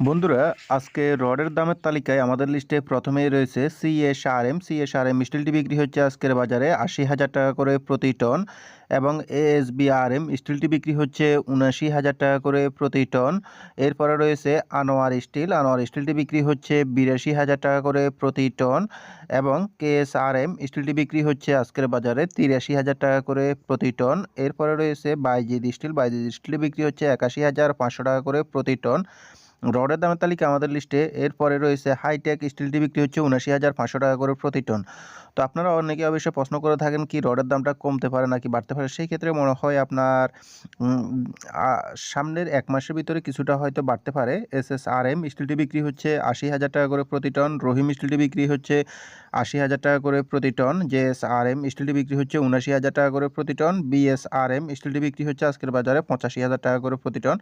বন্ধুরা, আজকে রডের দামের তালিকায় আমাদের লিস্টে প্রথমেই রয়েছে সিএসআরএম সিএসআরএম স্টিলটি বিক্রি হচ্ছে আজকের বাজারে আশি হাজার টাকা করে প্রতি টন এবং এএসবিআরএম স্টিলটি বিক্রি হচ্ছে উনাশি হাজার টাকা করে প্রতি টন। এরপরে রয়েছে আনোয়ার স্টিল। আনোয়ার স্টিলটি বিক্রি হচ্ছে বিরাশি হাজার টাকা করে প্রতি টন এবং কেএসআরএম স্টিলটি বিক্রি হচ্ছে আজকের বাজারে তিরাশি হাজার টাকা করে প্রতি টন। এরপরে রয়েছে বাইজিদ স্টিল। বাইজিদ স্টিল বিক্রি হচ্ছে একাশি হাজার পাঁচশো টাকা করে প্রতি টন। রডের দামের তালিকা আমাদের লিস্টে। এরপরে রয়েছে হাইটেক স্টিলটি বিক্রি হচ্ছে উনাশি হাজার পাঁচশো টাকা করে প্রতি টন তো আপনারা অনেকে অবশ্যই প্রশ্ন করে থাকেন কি রডের দামটা কমতে পারে নাকি বাড়তে পারে। সেই ক্ষেত্রে মনে হয় আপনার সামনের এক মাসের ভিতরে কিছুটা হয়তো বাড়তে পারে। এস এস আর এম স্টিলটি বিক্রি হচ্ছে আশি হাজার টাকা করে প্রতি টন রহিম স্টিলটি বিক্রি হচ্ছে আশি হাজার টাকা করে প্রতি টন জেএস আর এম স্টিলটি বিক্রি হচ্ছে উনাশি হাজার টাকা করে প্রতি টন বিএস আর এম স্টিলটি বিক্রি হচ্ছে আজকের বাজারে পঁচাশি হাজার টাকা করে প্রতি টন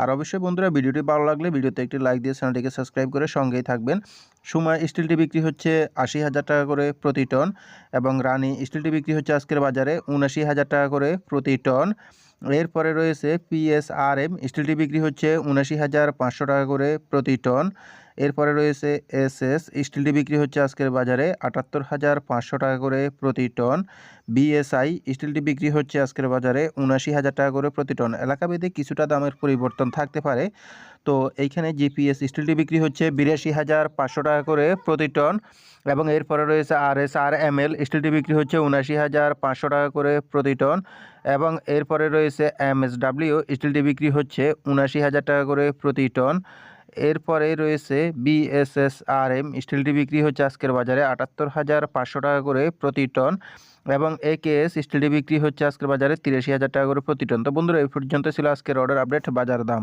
আর অবশ্যই বন্ধুরা ভিডিওটি ভালো লাগলে ভিডিওতে একটি লাইক দিয়ে চ্যানেলটিকে সাবস্ক্রাইব করে সঙ্গেই থাকবেন। সুমা স্টিলটি বিক্রি হচ্ছে আশি হাজার টাকা করে প্রতি টন এবং রানী স্টিলটি বিক্রি হচ্ছে আজকের বাজারে উনাশি হাজার টাকা করে প্রতি টন এরপরে রয়েছে পিএসআরএম স্টিলটি বিক্রি হচ্ছে উনাশি হাজার পাঁচশো টাকা করে প্রতি টন এরপরে রয়েছে এসএস, স্টিলটি বিক্রি হচ্ছে আজকের বাজারে আটাত্তর হাজার পাঁচশো টাকা করে প্রতি টন। বিএসআই, স্টিলটি বিক্রি হচ্ছে আজকের বাজারে উনাশি হাজার টাকা করে প্রতি টন। এলাকাভেদে কিছুটা দামের পরিবর্তন থাকতে পারে। তো এইখানে জিপিএস, স্টিলটি বিক্রি হচ্ছে বিরাশি হাজার পাঁচশো টাকা করে প্রতি টন এবং এরপরে রয়েছে আর এস আর এম এল স্টিলটি বিক্রি হচ্ছে উনাশি হাজার পাঁচশো টাকা করে প্রতি টন এবং এরপরে রয়েছে এম এস ডাব্লিউ স্টিলটি বিক্রি হচ্ছে উনাশি হাজার টাকা করে প্রতি টন। এরপরে রয়েছে বিএসএসআরএম স্টিলটি বিক্রি হচ্ছে আজকের বাজারে আটাত্তর হাজার পাঁচশো টাকা করে প্রতি টন এবং একেএস স্টিলটি বিক্রি হচ্ছে আজকের বাজারে তিরাশি হাজার টাকা করে প্রতি টন। তো বন্ধুরা, এই পর্যন্ত ছিল আজকের অর্ডার আপডেট বাজার দাম।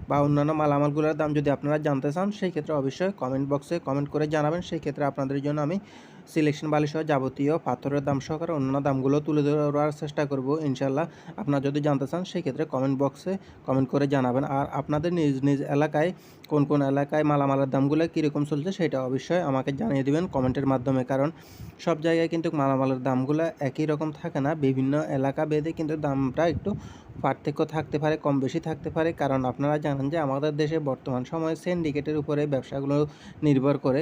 বা অন্যান্য মালামালগুলোর দাম যদি আপনারা জানতে চান, সেই ক্ষেত্রে অবশ্যই কমেন্ট বক্সে কমেন্ট করে জানাবেন। সেই ক্ষেত্রে আপনাদের জন্য আমি সিলেকশন বালি সহ যাবতীয় পাথরের দাম সহকারে অন্যান্য দামগুলো তুলে ধরার চেষ্টা করব ইনশাল্লাহ আপনারা যদি জানতে চান, সেই ক্ষেত্রে কমেন্ট বক্সে কমেন্ট করে জানাবেন। আর আপনাদের নিজ নিজ এলাকায় কোন কোন এলাকায় মালামালের দামগুলো কীরকম চলছে, সেটা অবশ্যই আমাকে জানিয়ে দেবেন কমেন্টের মাধ্যমে। কারণ সব জায়গায় কিন্তু মালামালের দামগুলো একই রকম থাকে না। বিভিন্ন এলাকা ভেদে কিন্তু দামটা একটু পার্থক্য থাকতে পারে, কম বেশি থাকতে পারে। কারণ আপনারা জানেন যে আমাদের দেশে বর্তমান সময়ে সিন্ডিকেটের উপরে ব্যবসাগুলো নির্ভর করে।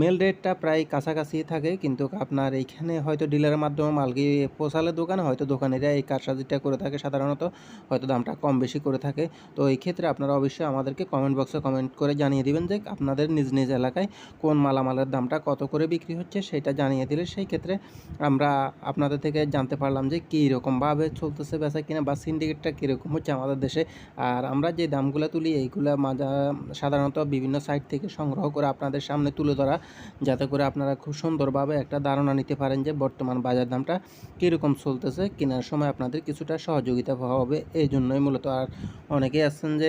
মেল রেটটা প্রায় কাছাকাছি থাকে, কিন্তু আপনার এইখানে হয়তো ডিলারের মাধ্যমে মাল গিয়ে পৌঁছালে দোকানে, হয়তো দোকানিরা এই কারসাজিটা করে থাকে সাধারণত, হয়তো দামটা কম বেশি করে থাকে। তো এই ক্ষেত্রে আপনারা অবশ্যই আমাদেরকে কমেন্ট বক্সে কমেন্ট করে জানিয়ে দিবেন যে আপনাদের নিজ নিজ এলাকায় কোন মালামালের দামটা কত করে বিক্রি হচ্ছে সেটা জানিয়ে দিলে সেই ক্ষেত্রে আমরা আপনাদের থেকে জানতে পারলাম যে কী রকমভাবে চলতেছে বেচা কিনা বা সিন্ডিকেটটা কীরকম হচ্ছে আমাদের দেশে। আর আমরা যে দামগুলো তুলি, এইগুলো মাজা সাধারণত বিভিন্ন সাইট থেকে সংগ্রহ করে আপনাদের সামনে তুলে ধরা, যাতে করে আপনারা খুব সুন্দরভাবে একটা ধারণা নিতে পারেন যে বর্তমান বাজার দামটা কীরকম চলতেছে, কেনার সময় আপনাদের কিছুটা সহযোগিতা হবে এই জন্যই মূলত আর অনেকেই আছেন যে